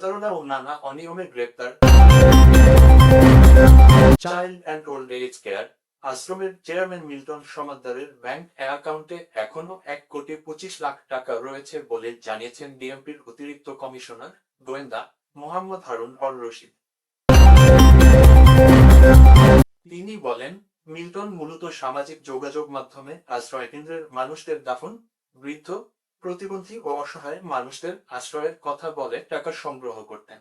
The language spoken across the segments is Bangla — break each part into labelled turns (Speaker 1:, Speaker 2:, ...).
Speaker 1: প্রতারণা ও নানা অনিয়মে গ্রেপ্তার। Child and old age care আশ্রমের চেয়ারম্যান মিল্টন সমাদ্দারের ব্যাংক অ্যাকাউন্টে এখনও এক কোটি পঁচিশ লাখ টাকা রয়েছে বলে জানিয়েছেন ডিএমপির অতিরিক্ত কমিশনার গোয়েন্দা মোহাম্মদ হারুন অর রশিদ। তিনি বলেন, মিল্টন মূলত সামাজিক যোগাযোগ মাধ্যমে আশ্রয় কেন্দ্রের মানুষদের দাফন, বৃদ্ধ প্রতিবন্ধী ও অসহায় মানুষদের আশ্রয়ের কথা বলে টাকা সংগ্রহ করতেন।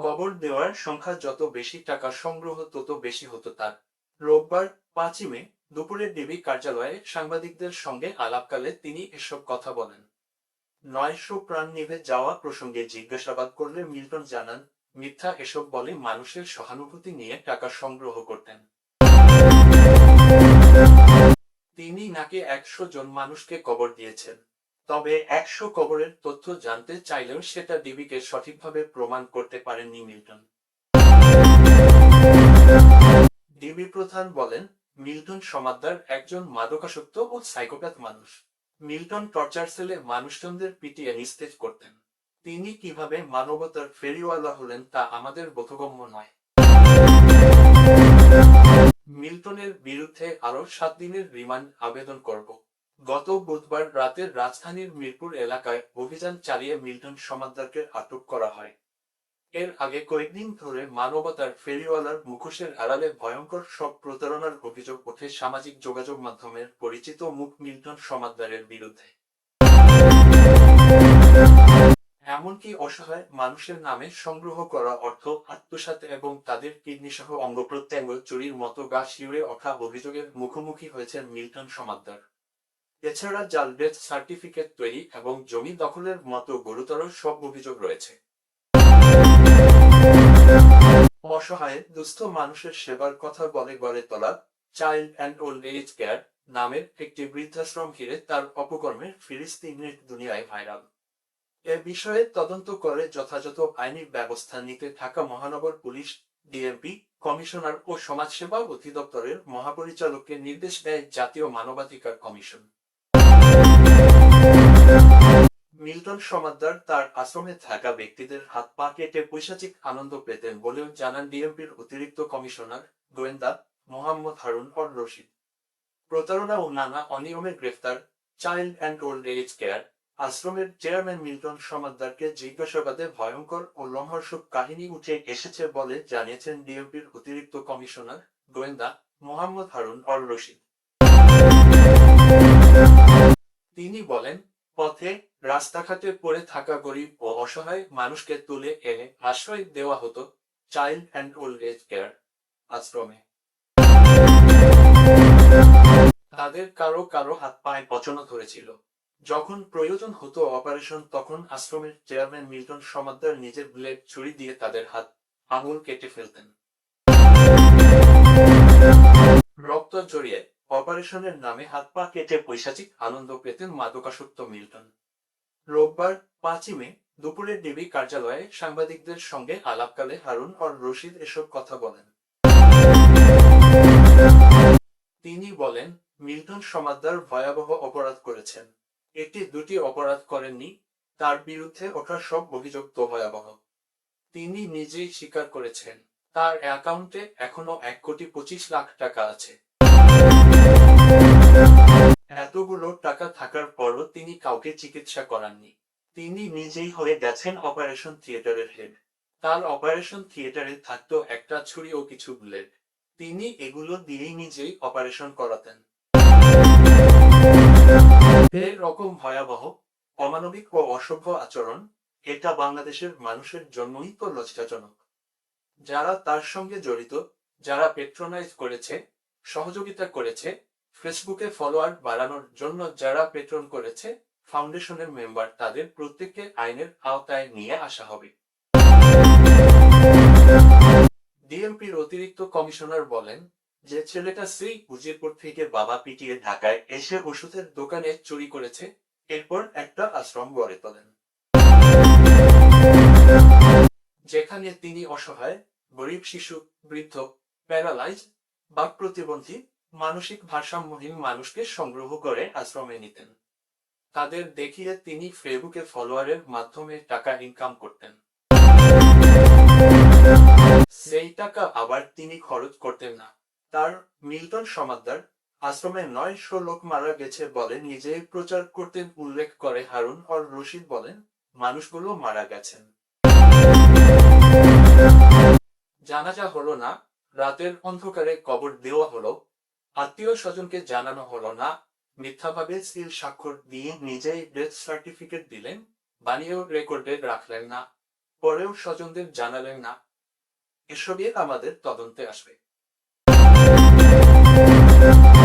Speaker 1: কবর দেওয়ার সংখ্যা যত বেশি টাকা সংগ্রহ, তত বেশি হতো তার। রোববার পাঁচই মে দুপুরে ডিবি কার্যালয়ে সাংবাদিকদের সঙ্গে আলাপকালে তিনি এসব কথা বলেন। নয়শো প্রাণ নিভে যাওয়া প্রসঙ্গে জিজ্ঞাসাবাদ করলে মিল্টন জানান, মিথ্যা এসব বলে মানুষের সহানুভূতি নিয়ে টাকা সংগ্রহ করতেন। তিনি নাকি একশো জন মানুষকে কবর দিয়েছেন। তবে একশো কবরের তথ্য জানতে চাইলেও সেটা ডিবিকে সঠিকভাবে প্রমাণ করতে পারেননি মিল্টন। ডিবি প্রধান বলেন, মিল্টন সমাদ্দার একজন মাদকাসক্ত ও সাইকোপ্যাথ মানুষ। মিল্টন টর্চার সেলে মানুষজনদের পিটিয়ে নিস্তেজ করতেন। তিনি কীভাবে মানবতার ফেরিওয়ালা হলেন তা আমাদের বোধগম্য নয়। মিল্টনের বিরুদ্ধে আরও সাত দিনের রিমান্ড আবেদন করব। গত বুধবার রাতে রাজধানীর মিরপুর এলাকায় অভিযান চালিয়ে মিল্টন সমাদ্দারকে আটক করা হয়। এর আগে কয়েকদিন ধরে মানবতার ফেরিওয়ালার মুখোশের আড়ালে ভয়ঙ্কর সব প্রতারণার অভিযোগ ওঠে সামাজিক যোগাযোগ মাধ্যমের পরিচিত মুখ মিল্টন সমাদ্দারের বিরুদ্ধে। এমনকি অসহায় মানুষের নামে সংগ্রহ করা অর্থ আত্মসাৎ এবং তাদের কিডনি সহ অঙ্গ প্রত্যঙ্গ চুরির মতো গা শিউরে ওঠা অভিযোগের মুখোমুখি হয়েছেন মিল্টন সমাদ্দার। এছাড়া জাল ডেথ সার্টিফিকেট তৈরি এবং জমি দখলের মতো গুরুতর সব অভিযোগ রয়েছে। অসহায়, দুস্থ মানুষের সেবার কথা বলে গড়ে তোলা child and old age care নামের একটি বৃদ্ধাশ্রম ঘিরে তার অপকর্মের ফিলিস্তিনের দুনিয়ায় ভাইরাল। এ বিষয়ে তদন্ত করে যথাযথ আইনি ব্যবস্থা নিতে ঢাকা মহানগর পুলিশ, ডিএমপি, কমিশনার ও সমাজসেবা অধিদপ্তরের মহাপরিচালককে নির্দেশ দেয় জাতীয় মানবাধিকার কমিশন। মিল্টন সমাদ্দার তার আশ্রমে থাকা ব্যক্তিদের হাত পা কেটে পৈশাচিক আনন্দ পেতেন বলেও জানান ডিএমপির অতিরিক্ত কমিশনার গোয়েন্দা মোহাম্মদ হারুন অর রশিদ। প্রতারণা ও নানা অনিয়মে গ্রেফতার, child and old age care আশ্রমের চেয়ারম্যান মিল্টন সমাদ্দারকে জিজ্ঞাসাবাদে ভয়ঙ্কর ও লোমহর্ষক কাহিনী উঠে এসেছে বলে জানিয়েছেন ডিএমপির অতিরিক্ত কমিশনার গোয়েন্দা মোহাম্মদ হারুন অর রশিদ তিনি বলেন, পথে রাস্তাঘাটে পড়ে থাকা গরিব ও অসহায় মানুষকে তুলে এনে আশ্রয় দেওয়া হতো child and old age care আশ্রমে। তাদের কারও কারও হাত পায়ে পচনা ধরেছিল। যখন প্রয়োজন হতো অপারেশন তখন আশ্রমের চেয়ারম্যান মিল্টন সমাদ্দার নিজের ব্লেড ছুরি দিয়ে তাদের হাত, আঙুল কেটে ফেলতেন। রক্ত জড়িয়ে অপারেশনের নামে হাত পা কেটে পৈশাচিক আনন্দ পেতেন মাদকাসক্ত মিল্টন। রোববার পাঁচই মে, দুপুরে ডিবি কার্যালয়ে সাংবাদিকদের সঙ্গে আলাপকালে হারুন অর রশিদ এসব কথা বলেন। তিনি বলেন, মিল্টন সমাদ্দার ভয়াবহ অপরাধ করেছেন। একটি দুটি অপরাধ করেননি, তার বিরুদ্ধে ওঠা সব অভিযোগ ভয়াবহ। তিনি নিজেই স্বীকার করেছেন, তার অ্যাকাউন্টে এখনও এক কোটি পঁচিশ লাখ টাকা আছে। এতগুলো টাকা থাকার পরও তিনি কাউকে চিকিৎসা করাননি। তিনি নিজেই হয়ে গেছেন অপারেশন থিয়েটারের হেড। তার অপারেশন থিয়েটারে থাকতো একটা ছুরি ও কিছু বুলেট। তিনি এগুলো দিয়েই নিজেই অপারেশন করাতেন। রকম ভয়াবহ, অমানবিক ও অসভ্য আচরণ এটা বাংলাদেশের মানুষের জন্যই তো লজ্জাজনক। যারা তার সঙ্গে জড়িত, যারা পেট্রোনাইজ করেছে, সহযোগিতা করেছে, ফেসবুকে ফলোয়ার বাড়ানোর জন্য যারা পেট্রন করেছে ফাউন্ডেশনের মেম্বার তাদের প্রত্যেককে আইনের আওতায় নিয়ে আসা হবে। ডিএমপির অতিরিক্ত কমিশনার বলেন যে ছেলেটা সেই উজিরপুর থেকে বাবা পিটিয়ে ঢাকায় এসে ওষুধের দোকানে চুরি করেছে, এরপর একটা আশ্রম গড়ে তোলেন। যেখানে তিনি অসহায়, গরিব শিশু, বৃদ্ধ প্যারালাইজ বাক প্রতিবন্ধী মানসিক ভারসাম্যহীন মানুষকে সংগ্রহ করে আশ্রমে নিতেন। তাদের দেখিয়ে তিনি ফেসবুকে ফলোয়ারের মাধ্যমে টাকা ইনকাম করতেন। সেই টাকা আবার তিনি খরচ করতেন না। তার মিল্টন সমাদ্দার আশ্রমে নয়শো লোক মারা গেছে বলে নিজেই প্রচার করতেন উল্লেখ করে হারুন অর রশিদ বলেন, মানুষগুলো মারা গেছেন। জানাজা হলো না, রাতের অন্ধকারে কবর দেওয়া হলো, আত্মীয় স্বজনকে জানানো হলো না, মিথ্যাভাবে সিল স্বাক্ষর দিয়ে নিজেই ডেথ সার্টিফিকেট দিলেন, বানিয়েও রেকর্ডে রাখলেন না, পরেও স্বজনদের জানালেন না। এসবই আমাদের তদন্তে আসবে। Thank